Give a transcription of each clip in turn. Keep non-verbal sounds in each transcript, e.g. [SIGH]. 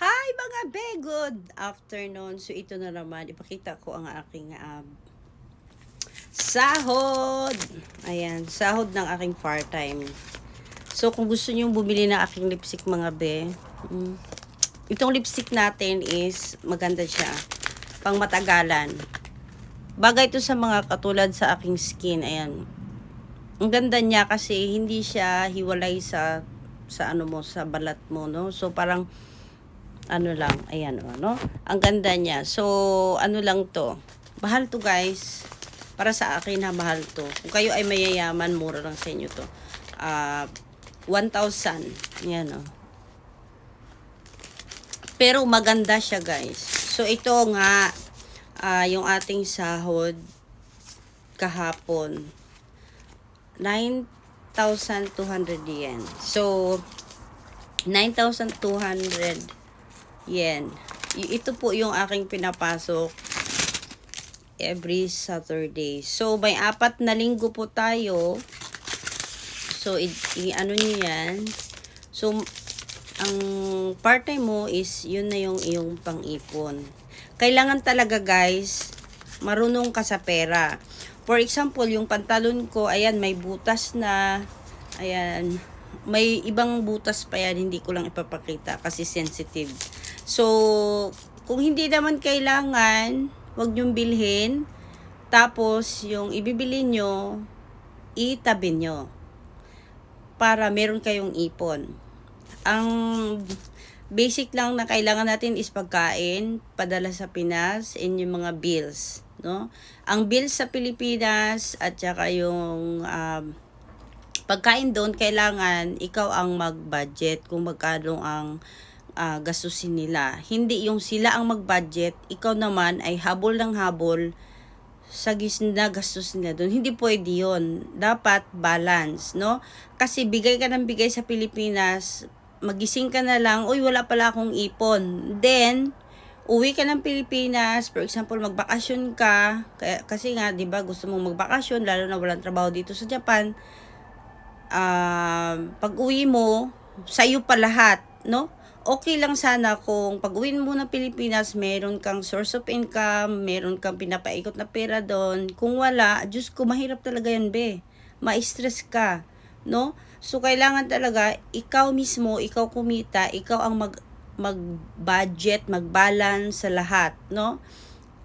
Hi mga be, good afternoon. So ito na naman, ipakita ko ang aking um, sahod. Ayan, sahod ng aking part-time. So kung gusto niyo bumili ng aking lipstick mga be, mm, itong lipstick natin is maganda siya. Pang matagalan. Bagay ito sa mga katulad sa aking skin. Ayan. Ang ganda niya kasi hindi siya hiwalay sa sa ano mo sa balat mo no. So parang ano lang, ayan o, no? Ang ganda niya. So, ano lang to. Mahal to, guys. Para sa akin na mahal to. Kung kayo ay mayayaman, mura lang sa inyo to. Ah, 1,000. Yan o. Pero maganda siya, guys. So, ito nga, ah, yung ating sahod kahapon. 9,200 yen. So, 9,200 yen. Y- Ito po yung aking pinapasok every Saturday. So, may apat na linggo po tayo. So, i- i- ano nyo yan. So, ang part-time mo is, yun na yung iyong pang-ipon. Kailangan talaga, guys, marunong ka sa pera. For example, yung pantalon ko, ayan, may butas na, ayan, may ibang butas pa yan, hindi ko lang ipapakita kasi sensitive. So, kung hindi naman kailangan, wag niyong bilhin. Tapos, yung ibibili nyo, itabi nyo. Para meron kayong ipon. Ang basic lang na kailangan natin is pagkain, padala sa Pinas, and yung mga bills. No? Ang bills sa Pilipinas at saka yung um, pagkain doon, kailangan ikaw ang mag-budget kung magkano ang ah, gastusin nila. Hindi yung sila ang mag-budget, ikaw naman ay habol ng habol sa na gastos nila doon. Hindi pwede yun. Dapat balance, no? Kasi bigay ka ng bigay sa Pilipinas, magising ka na lang, uy, wala pala akong ipon. Then, uwi ka ng Pilipinas, for example, magbakasyon ka, kaya, kasi nga, di ba, gusto mong magbakasyon, lalo na walang trabaho dito sa Japan, um, pag uwi mo, sa'yo pa lahat, no? Okay lang sana kung pag uwi mo ng Pilipinas, meron kang source of income, meron kang pinapaikot na pera doon. Kung wala, Diyos ko, mahirap talaga yan, be. Ma-stress ka, no? So, kailangan talaga, ikaw mismo, ikaw kumita, ikaw ang mag mag-budget, mag-balance sa lahat, no?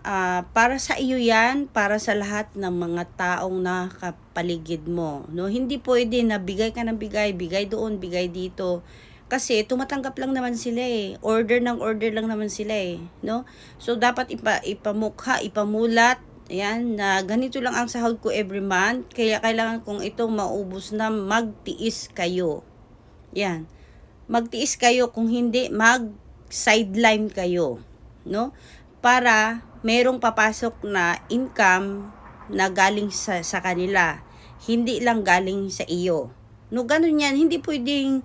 Ah, para sa iyo yan, para sa lahat ng mga taong nakapaligid mo. No? Hindi pwede na bigay ka ng bigay, bigay doon, bigay dito. Kasi tumatanggap lang naman sila eh. Order ng order lang naman sila eh. No? So, dapat ipa, ipamukha, ipamulat, Ayan, na ganito lang ang sahod ko every month. Kaya kailangan kung ito maubos na, magtiis kayo. Yan. Magtiis kayo kung hindi mag sideline kayo, no? Para merong papasok na income na galing sa, sa kanila, hindi lang galing sa iyo. No, ganun yan. Hindi pwedeng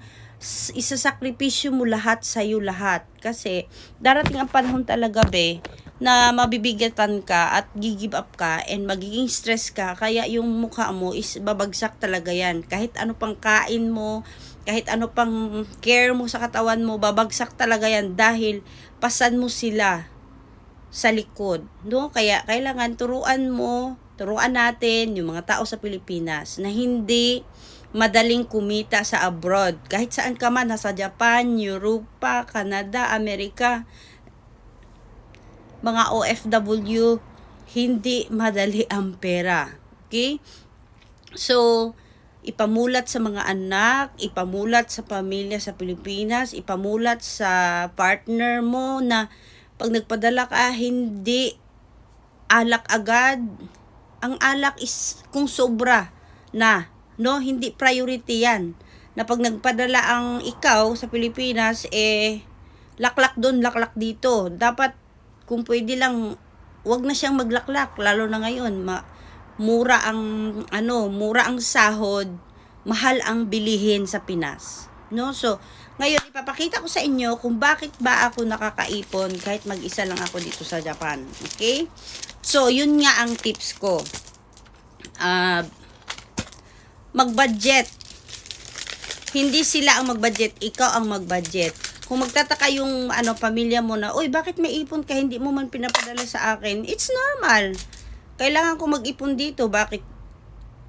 isasakripisyo mo lahat sa iyo lahat. Kasi darating ang panahon talaga, be, na mabibigatan ka at gigive up ka and magiging stress ka. Kaya yung mukha mo is babagsak talaga yan. Kahit ano pang kain mo, kahit ano pang care mo sa katawan mo, babagsak talaga yan dahil pasan mo sila sa likod. No? Kaya kailangan turuan mo, turuan natin yung mga tao sa Pilipinas na hindi madaling kumita sa abroad. Kahit saan ka man, nasa Japan, Europa, Canada, Amerika, mga OFW, hindi madali ang pera. Okay? So, ipamulat sa mga anak, ipamulat sa pamilya sa Pilipinas, ipamulat sa partner mo na pag nagpadala ka, hindi alak agad. Ang alak is kung sobra na, no? Hindi priority yan. Na pag nagpadala ang ikaw sa Pilipinas, eh, laklak doon, laklak dito. Dapat, kung pwede lang, wag na siyang maglaklak, lalo na ngayon, ma mura ang ano, mura ang sahod, mahal ang bilihin sa Pinas. No? So, ngayon ipapakita ko sa inyo kung bakit ba ako nakakaipon kahit mag-isa lang ako dito sa Japan. Okay? So, yun nga ang tips ko. Ah, mag-budget. Hindi sila ang mag-budget, ikaw ang mag-budget. kung magtataka yung ano pamilya mo na, "Uy, bakit may ipon ka hindi mo man pinapadala sa akin?" It's normal. Kailangan ko mag-ipon dito. Bakit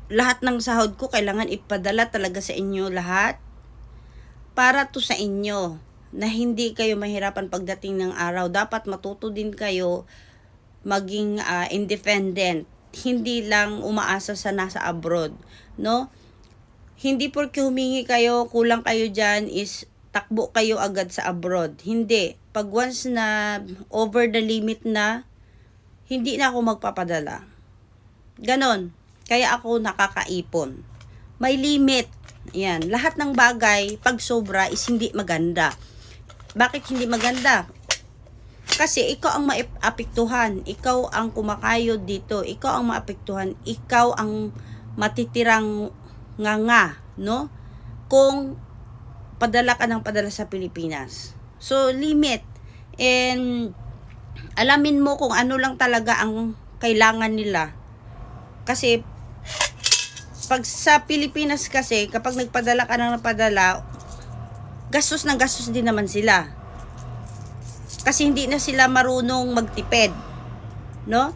lahat ng sahod ko kailangan ipadala talaga sa inyo lahat? Para to sa inyo na hindi kayo mahirapan pagdating ng araw. Dapat matuto din kayo maging ah, independent. Hindi lang umaasa sa nasa abroad, no? Hindi porque humingi kayo, kulang kayo dyan, is takbo kayo agad sa abroad. Hindi. Pag once na over the limit na, hindi na ako magpapadala. Ganon. Kaya ako nakakaipon. May limit. Yan. Lahat ng bagay, pag sobra, is hindi maganda. Bakit hindi maganda? Kasi ikaw ang maapektuhan. Ikaw ang kumakayod dito. Ikaw ang maapektuhan. Ikaw ang matitirang nga nga, no? Kung padala ka ng padala sa Pilipinas. So, limit. And, alamin mo kung ano lang talaga ang kailangan nila. Kasi, pag sa Pilipinas kasi, kapag nagpadala ka ng padala, gastos ng gastos din naman sila. Kasi hindi na sila marunong magtipid. No?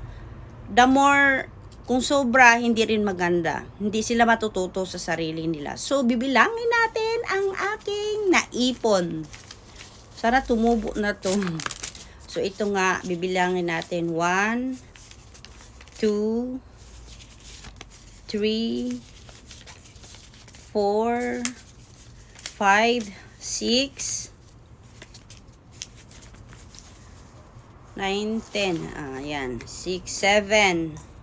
The more, kung sobra, hindi rin maganda. Hindi sila matututo sa sarili nila. So, bibilangin natin ang aking naipon. Sana tumubo na to. [LAUGHS] So, ito nga, bibilangin natin. 1, 2, 3, 4, 5, 6, 9, 10. Ah, yan. 6, 7.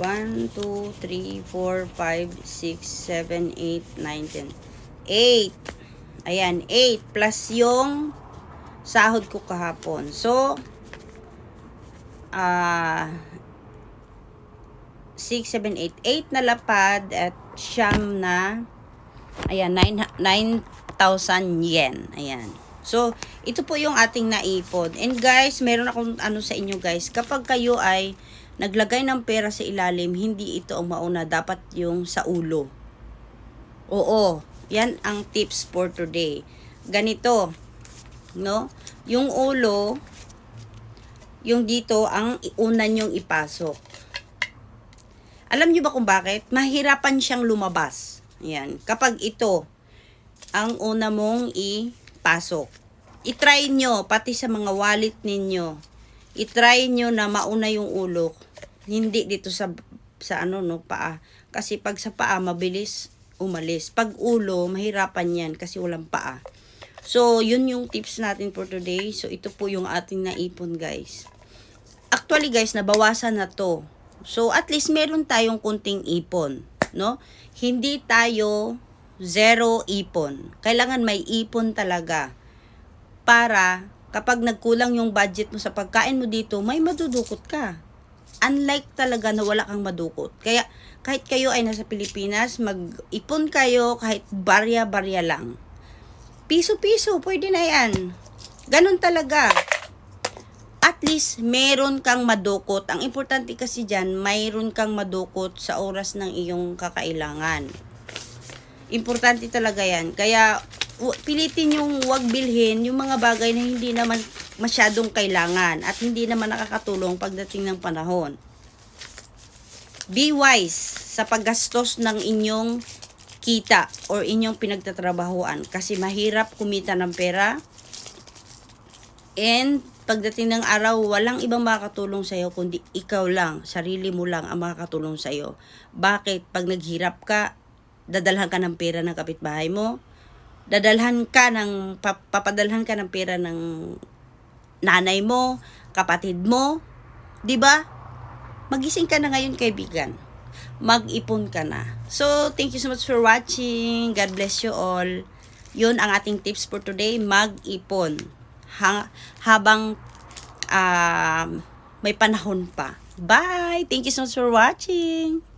1, 2, 3, 4, 5, 6, 7, 8, 9, 10. 8. Ayan, 8 plus yung sahod ko kahapon. So, ah, 6, 7, 8. 8 na lapad at siyam na, ayan, 9 9,000 yen. Ayan. So, ito po yung ating naipon. And guys, meron akong ano sa inyo guys. Kapag kayo ay naglagay ng pera sa ilalim, hindi ito ang mauna. Dapat yung sa ulo. Oo. Yan ang tips for today. Ganito. No? Yung ulo, yung dito, ang una nyong ipasok. Alam nyo ba kung bakit? Mahirapan siyang lumabas. Yan. Kapag ito, ang una mong ipasok. I-try nyo, pati sa mga wallet ninyo. I-try nyo na mauna yung ulo. Hindi dito sa, sa ano, no, paa. Kasi pag sa paa, mabilis umalis. Pag ulo, mahirapan yan kasi walang paa. So, yun yung tips natin for today. So, ito po yung ating naipon, guys. Actually, guys, nabawasan na to. So, at least meron tayong kunting ipon, no? Hindi tayo zero ipon. Kailangan may ipon talaga. Para kapag nagkulang yung budget mo sa pagkain mo dito, may madudukot ka. Unlike talaga na wala kang madukot. Kaya kahit kayo ay nasa Pilipinas, mag-ipon kayo kahit barya-barya lang. Piso-piso, pwede na yan. Ganon talaga. At least, meron kang madukot. Ang importante kasi dyan, mayroon kang madukot sa oras ng iyong kakailangan. Importante talaga yan. Kaya, pilitin yung wag bilhin yung mga bagay na hindi naman masyadong kailangan at hindi naman nakakatulong pagdating ng panahon. Be wise sa paggastos ng inyong kita or inyong pinagtatrabahuan kasi mahirap kumita ng pera and pagdating ng araw, walang ibang makakatulong sa'yo kundi ikaw lang, sarili mo lang ang makakatulong sa'yo. Bakit? Pag naghirap ka, dadalhan ka ng pera ng kapitbahay mo, dadalhan ka ng, pap- papadalhan ka ng pera ng nanay mo, kapatid mo, di ba? Magising ka na ngayon, kaibigan. Mag-ipon ka na. So, thank you so much for watching. God bless you all. Yun ang ating tips for today, mag-ipon. Ha- habang ah, may panahon pa. Bye! Thank you so much for watching.